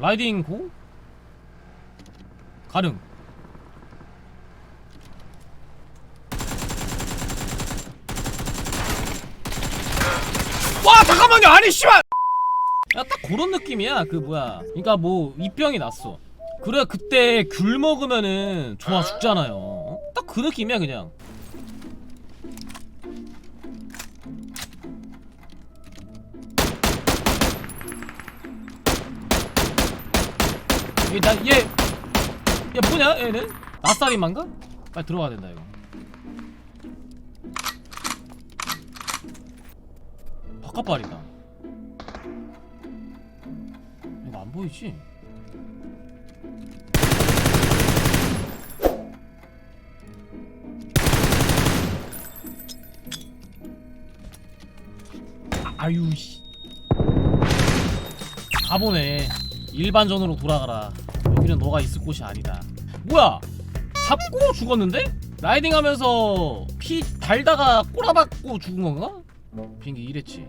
라이딩 고? 가능. 와 잠깐만요. 아니 씨발. 야딱 그런 느낌이야. 그 뭐야. 그니까 뭐 입병이 났어. 그래 그때 귤 먹으면은 좋아 죽잖아요. 딱 그 느낌이야 그냥 나얘 얘 뭐냐 얘는? 나사리만가? 빨리 들어가야 된다 이거. 바깥발이다. 이거 안 보이지? 아, 아유 씨. 가보네 일반전으로 돌아가라 여기는 너가 있을 곳이 아니다 뭐야 잡고 죽었는데? 라이딩하면서 피 달다가 꼬라박고 죽은 건가? 비행기 이랬지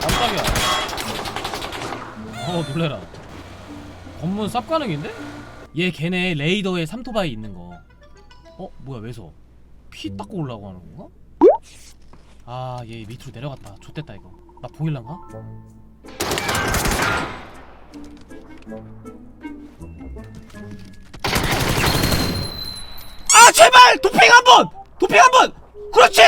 깜짝이야 어 놀래라 검문 쌉 가능인데? 얘 걔네 레이더에 삼토바이 있는 거 어? 뭐야 왜서? 피 닦고 올라고 하는 건가? 아 얘 밑으로 내려갔다 좆됐다 이거 나 보일란가? 아 제발! 도핑 한번! 도핑 한번! 그렇지!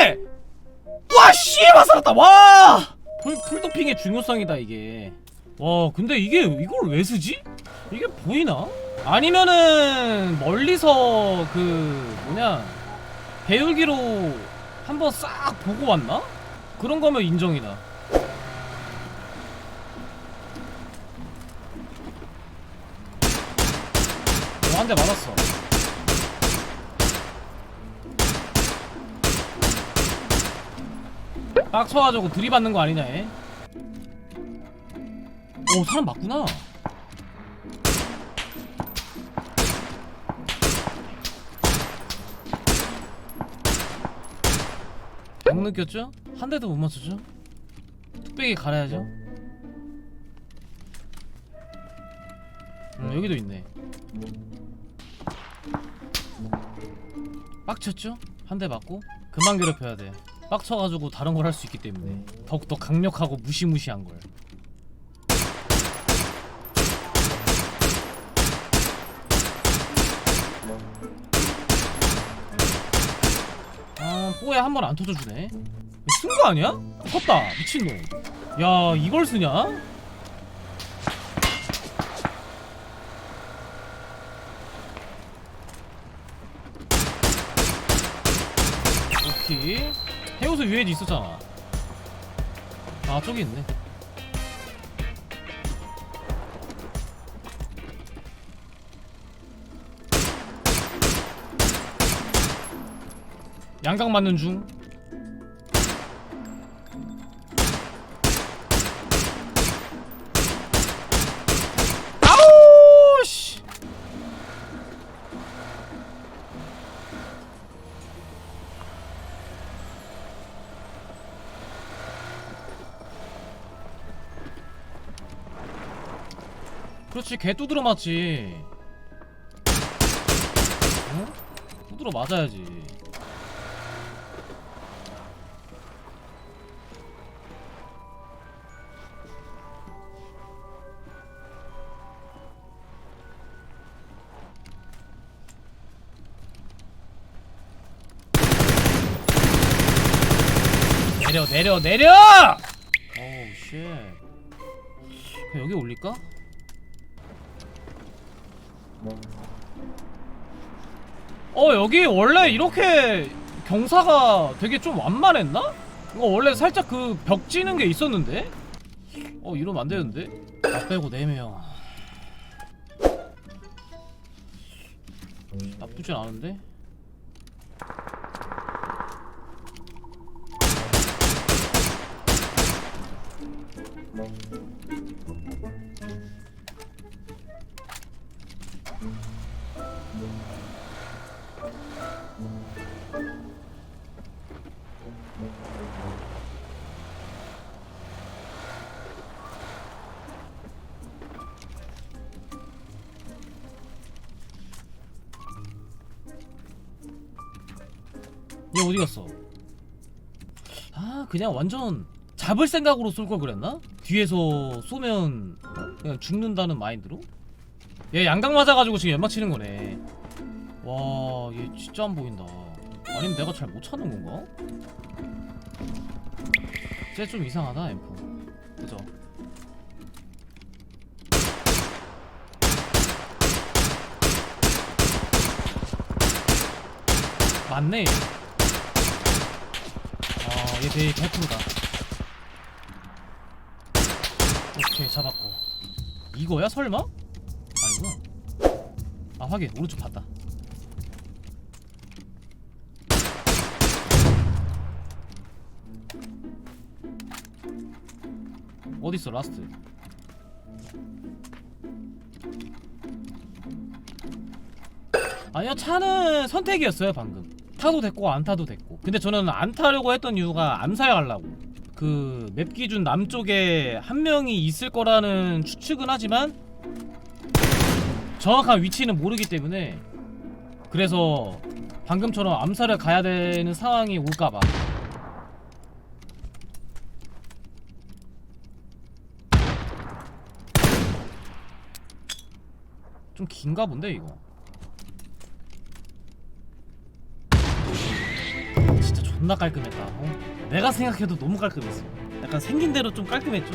와 씨발 살았다! 와풀 풀도핑의 중요성이다 이게. 와 근데 이게 이걸 왜 쓰지? 이게 보이나? 아니면은 멀리서 그 뭐냐 배울기로 한번 싹 보고 왔나? 그런 거면 인정이다 대 맞았어 빡쳐가지고 들이받는 거 아니냐 얘? 오 사람 맞구나 못 느꼈죠? 한 대도 못 맞췄죠? 뚝배기 갈아야죠 음 여기도 있네 빡쳤죠? 한 대 맞고? 금방 괴롭혀야 돼. 빡쳐가지고 다른 걸 할 수 있기 때문에. 더욱더 강력하고 무시무시한 걸. 아 뽀야 한 번 안 터져주네. 쓴 거 아니야? 컸다. 미친놈. 야 이걸 쓰냐? 오케이 해우소 위에도 있었잖아. 아 저기 있네. 양각 맞는 중 그렇지 개 두드러 맞지 어? 두드러 맞아야지 내려 내려 내려! 어우 쉣 그냥 여기 올릴까? 어 여기 원래 이렇게 경사가 되게 좀 완만했나? 이거 원래 살짝 그 벽 지는 게 있었는데? 어 이러면 안 되는데? 나 빼고 4명 나쁘진 않은데? 얘 어디 갔어? 아 그냥 완전 잡을 생각으로 쏠 걸 그랬나? 뒤에서 쏘면 그냥 죽는다는 마인드로? 얘 양각 맞아가지고 지금 연막 치는 거네. 와, 얘 진짜 안 보인다. 아니면 내가 잘 못 찾는 건가? 쟤 좀 이상하다, 앰프. 그죠? 맞네. 아, 얘 되게 개프다. 오케이, 잡았고. 이거야, 설마? 아니구나. 아, 확인. 오른쪽 봤다. 어딨어, 라스트? 아니요 차는 선택이었어요 방금 타도 됐고 안 타도 됐고. 근데 저는 안 타려고 했던 이유가 암살 가려고. 그 맵 기준 남쪽에 한 명이 있을 거라는 추측은 하지만 정확한 위치는 모르기 때문에 그래서 방금처럼 암살을 가야 되는 상황이 올까봐. 좀 긴가 본데 이거 존나 깔끔했다. 어? 내가 생각해도 너무 깔끔했어. 약간 생긴 대로 좀 깔끔했죠.